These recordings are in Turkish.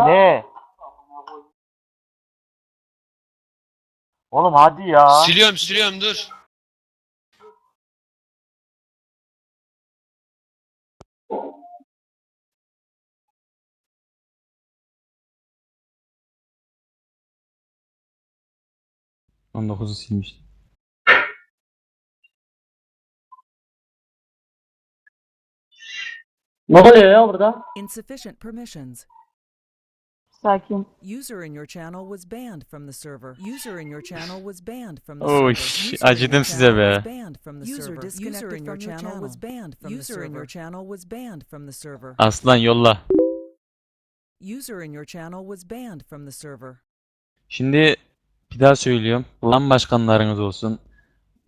Ne? Oğlum hadi ya. Siliyorum siliyorum dur. On dokuzu silmiş. Ne oluyor ya burada? Insufficient permissions. Sakin. User in your channel was banned from the server. User in your channel was banned from the Oy, server. User in acıdım your size channel be. was banned from the User server. disconnected User in your from your channel was channel. banned from the User server. in your channel was banned from the server. Aslan yolla. User in your channel was banned from the server. Şimdi bir daha söylüyorum. Lan başkanlarınız olsun.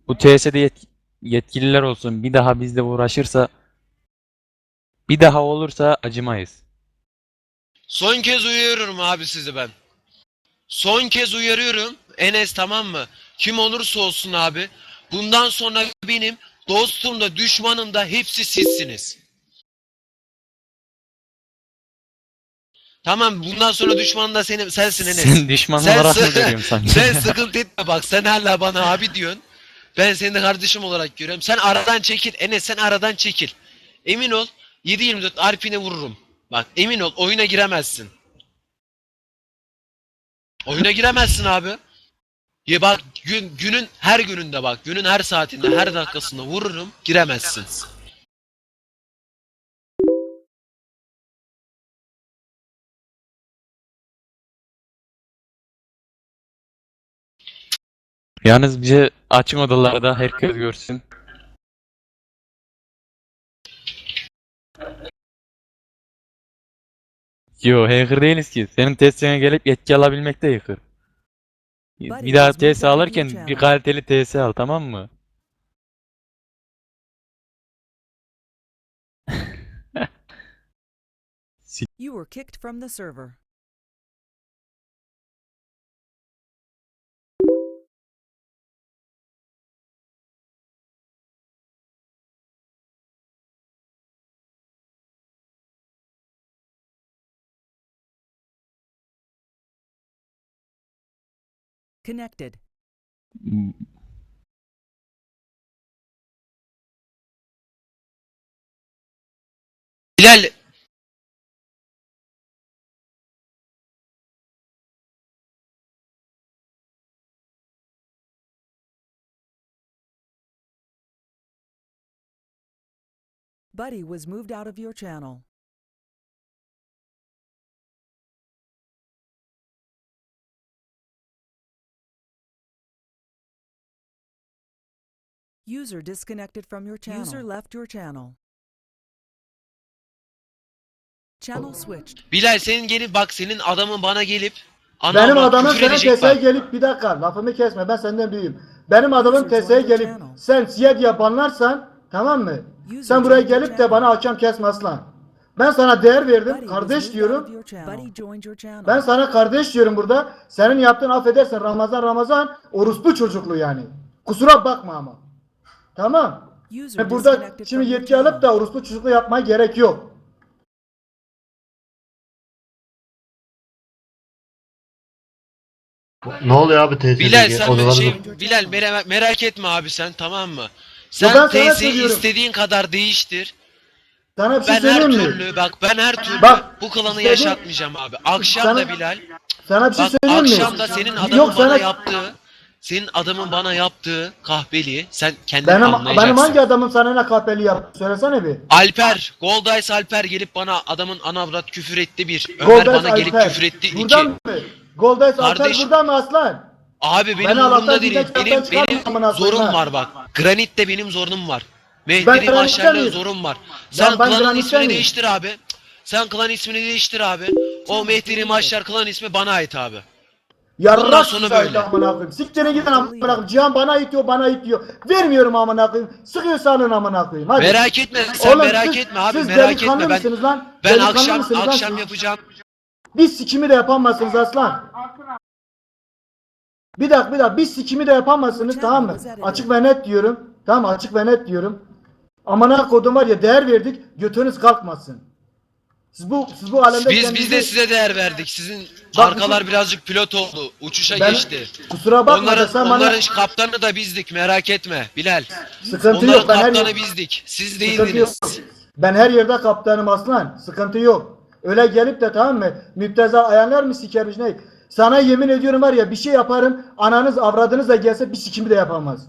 Bu TS'de yet- yetkililer olsun. Bir daha bizle uğraşırsa bir daha olursa acımayız. Son kez uyarıyorum abi sizi ben. Son kez uyarıyorum. Enes tamam mı? Kim olursa olsun abi. Bundan sonra benim dostum da düşmanım da hepsi sizsiniz. Tamam bundan sonra düşmanın da senin, sensin Enes. Sen düşman Sen olarak mı görüyorum sanki? Sen sıkıntı etme bak sen hala bana abi diyorsun. Ben seni de kardeşim olarak görüyorum. Sen aradan çekil. Enes sen aradan çekil. Emin ol 7-24 Alpine vururum. Bak emin ol oyuna giremezsin. Oyuna giremezsin abi. Ya bak gün, günün her gününde bak günün her saatinde her dakikasında vururum giremezsin. Yalnız bize açın odalarda herkes görsün. Yo hacker değiliz ki. Senin testine gelip yetki alabilmek de hacker. Bir daha TS alırken bir kaliteli TS al tamam mı? You were kicked from the server. Connected. Bilal Buddy was moved out of your channel. User disconnected from your channel. User left your channel. Channel switched. Bilal senin gelip bak senin adamın bana gelip ana Benim avrat adamın küfür senin edecek TS'ye bak. gelip bir dakika lafımı kesme ben senden büyüğüm. Benim adamın User TS'ye joined your gelip channel. sen siyah yapanlarsan tamam mı? User Sen buraya joined gelip de channel. bana hakem kesme aslan. Ben sana değer Buddy verdim was kardeş moved out of diyorum. your channel. Buddy joined your channel. Ben sana kardeş diyorum burada. Senin yaptığın affedersin Ramazan Ramazan orospu çocukluğu yani. Kusura bakma ama. Tamam. Ve burada şimdi yetki alıp da orospu çocukluğu yapmaya gerek yok. Ne oluyor abi teyze? Bilal sen Odalarda- şey Bilal merak, merak etme abi sen tamam mı? ben Sen teyzeyi söylüyorum. istediğin kadar değiştir. Sana bir şey Ben her mi? türlü bak ben her türlü Bak, bu klanı yaşatmayacağım abi. Akşam Sana- da Bilal. Sana bir şey Bak söyleyeyim mi? akşam da senin adamın Yok bana sana yaptığı senin adamın bana yaptığı kahpeliği sen kendin benim, anlayacaksın. benim hangi adamım sana ne kahpeli yaptı? Söylesene bir. Alper, Goldice Alper gelip bana adamın anavrat küfür etti bir. Ömer Goldays bana gelip Alper. küfür etti iki. Buradan mı? Goldays Alper Kardeş- buradan mı aslan? Abi benim Ben umurumda değil. Benim, benim zorum ha. var bak. Granit'te benim zorunum var. Mehdi'nin miyim? zorum var. Sen ben klanın ismini miyim? değiştir abi. Sen klan ismini değiştir abi. O Mehdi'nin maşlar klan ismi bana ait abi. Yarrak sonra sonra böyle. amına koyayım. Siktirin gidin amına koyayım. Cihan bana itiyor, bana itiyor. Vermiyorum amına koyayım. Sıkıyorsa alın amına koyayım. Hadi. Merak etme sen Oğlum, merak siz- etme abi siz merak delikanlı etme ben. mısınız lan? Ben Delikanlı akşam mısınız lan akşam siz? yapacağım. Bir sikimi de yapamazsınız aslan. Bir dakika bir dakika bir sikimi de yapamazsınız tamam mı? Açık ve net diyorum. Tamam açık ve net diyorum. Amına kodum var ya değer verdik götünüz kalkmasın. Siz bu siz bu alemde Biz biz de kendinizi- size değer verdik. Sizin Bak, arkalar birazcık pilot oldu. Uçuşa Ben- geçti. kusura bakma Onların sen bana onların kaptanı da bizdik. Merak etme Bilal. sıkıntı Onların yok. Ben her, kaptanı bizdik. Siz sıkıntı yok. değildiniz. Ben her yerde kaptanım aslan. Sıkıntı yok. Öyle gelip de tamam mı? Müpteza ayarlar mı sikermiş ne? Sana yemin ediyorum var ya bir şey yaparım. Ananız avradınız da gelse bir sikimi de yapamaz.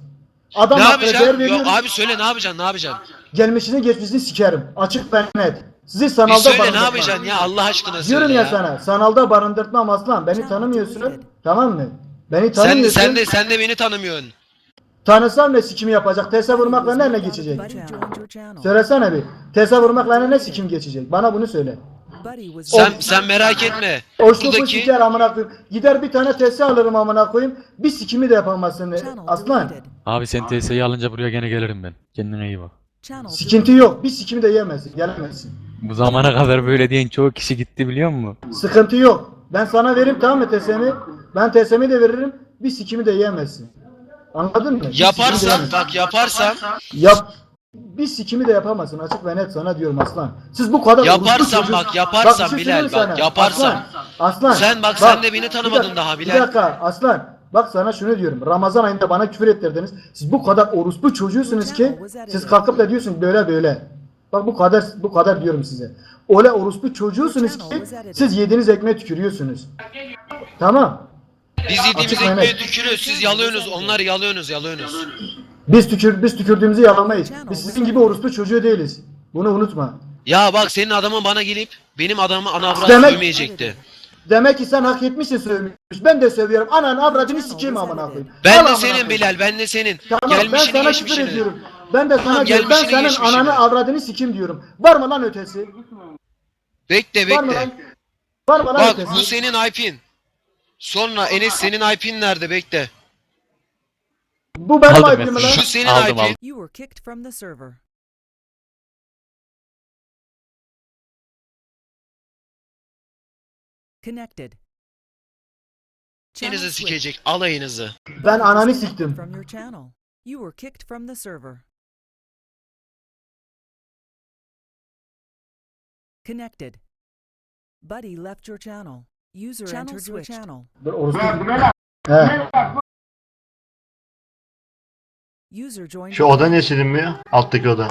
Adam Ne değer yapacaksın? veriyorum. Yok abi söyle ne yapacaksın? Ne yapacaksın? Gelmişini geçmişini sikerim. Açık ve net. Sizi Bir sanalda söyle ne barındırtmam. yapacaksın ya Allah aşkına söyle Diyorum ya ya. sana. Sanalda barındırtmam aslan. Beni tanımıyorsun. Tamam mı? Beni Sen, tanımıyorsun. sen de sen de beni tanımıyorsun. Tanısam ne sikimi yapacak? Tese vurmakla ne ne geçecek? Söylesene bir. Tese vurmakla ne sikim geçecek? Bana bunu söyle. Sen sen merak etme. Oşluku Buradaki siker amına koyayım. Gider bir tane tese alırım amına koyayım. Bir sikimi de yapamazsın. Aslan. Abi sen TS'yi alınca buraya gene gelirim ben. Kendine iyi bak. Sıkıntı yok. Bir sikimi de yemezsin. Gelemezsin. Bu zamana kadar böyle diyen çoğu kişi gitti biliyor musun? Sıkıntı yok. Ben sana veririm tamam mı tesemi? Ben tesemi de veririm. Bir sikimi de yiyemezsin. Anladın mı? Bir sikimi de yaparsan yiyemezsin. bak yaparsan Yap. Bir sikimi de yapamazsın açık ve net sana diyorum aslan. Siz bu kadar Yaparsan orospu çocuğu- bak, yaparsan bir şey Bilal, söyleyeyim bak, sana. yaparsan. Aslan. Aslan. Sen bak, sen de beni tanımadın bir dakika, daha Bilal. Bir dakika aslan. Bak sana şunu diyorum. Ramazan ayında bana küfür ettirdiniz. Siz bu kadar orospu çocuğusunuz ki siz kalkıp da diyorsun böyle böyle. Bak bu kadar bu kadar diyorum size. Öyle orospu çocuğusunuz ki siz yediğiniz ekmeğe tükürüyorsunuz. Tamam. biz yediğimiz Açık ekmeğe tükürüyoruz. Siz yalıyorsunuz. Onlar yalıyorsunuz yalıyorsunuz. Biz tükür biz tükürdüğümüzü yalamayız. Biz sizin gibi orospu çocuğu değiliz. Bunu unutma. Ya bak senin adamın bana gelip benim adamı ana avrat Demek- sövmeyecekti. Demek ki sen hak etmişsin sövmüş. Ben de sövüyorum. Anan avradını sikeyim amına koyayım. Ben Al de amına senin koyayım. Bilal ben de senin. Tamam ben Gelmişini sana küfür geçmişini. ediyorum. Ben de sana Tamam, diyorum. Ben senin ananı avradını sikeyim diyorum. Var mı lan ötesi? Bekle Var mı bekle. lan? Var mı lan Bak ötesi? bu senin IP'in. Sonra Enes senin IP'in nerede bekle. Bu benim Aldım ben. lan. Şu senin Aldım, IP'in. aldım. You were kicked from the server. Connected. Sikecek alayınızı. Ben ananı siktim. From your channel. You were kicked from the server. Connected. Buddy left your channel. User entered your channel. He. User joined Şu oda ne silinmiyor? Alttaki oda.